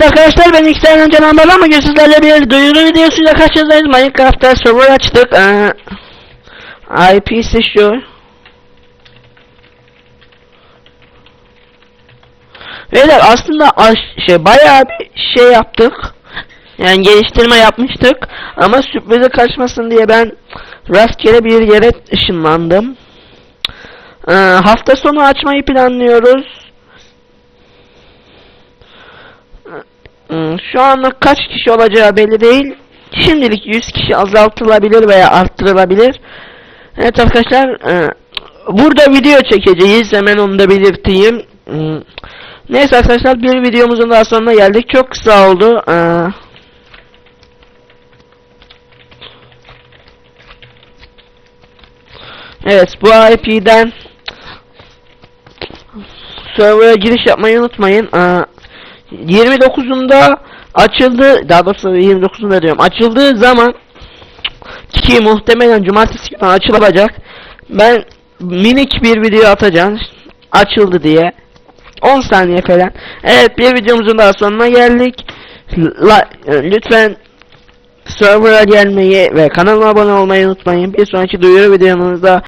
Evet arkadaşlar ben ilk sene önce Nambarlı ama bugün sizlerle bir duyuru videosuyla karşınızdayız. Minecraft'ta server açtık. Ee, IP'si şu. Beyler aslında şey bayağı bir şey yaptık. Yani geliştirme yapmıştık. Ama sürprize kaçmasın diye ben rastgele bir yere ışınlandım. Ee, hafta sonu açmayı planlıyoruz. Şu anda kaç kişi olacağı belli değil. Şimdilik 100 kişi azaltılabilir veya arttırılabilir. Evet arkadaşlar, e, burada video çekeceğiz. Hemen onu da belirteyim. Hmm, Neyse arkadaşlar, bir videomuzun daha sonuna geldik. Çok kısa oldu. E, Evet, bu IP'den server'a giriş yapmayı unutmayın. Aa, 29'unda açıldı, daha doğrusu 29'unda diyorum. Açıldığı zaman ki muhtemelen cumartesi günü açılacak. Ben minik bir video atacağım. Açıldı diye. 10 saniye falan. Evet bir videomuzun daha sonuna geldik. La, lütfen server'a gelmeyi ve kanalıma abone olmayı unutmayın. Bir sonraki duyuru videomuzda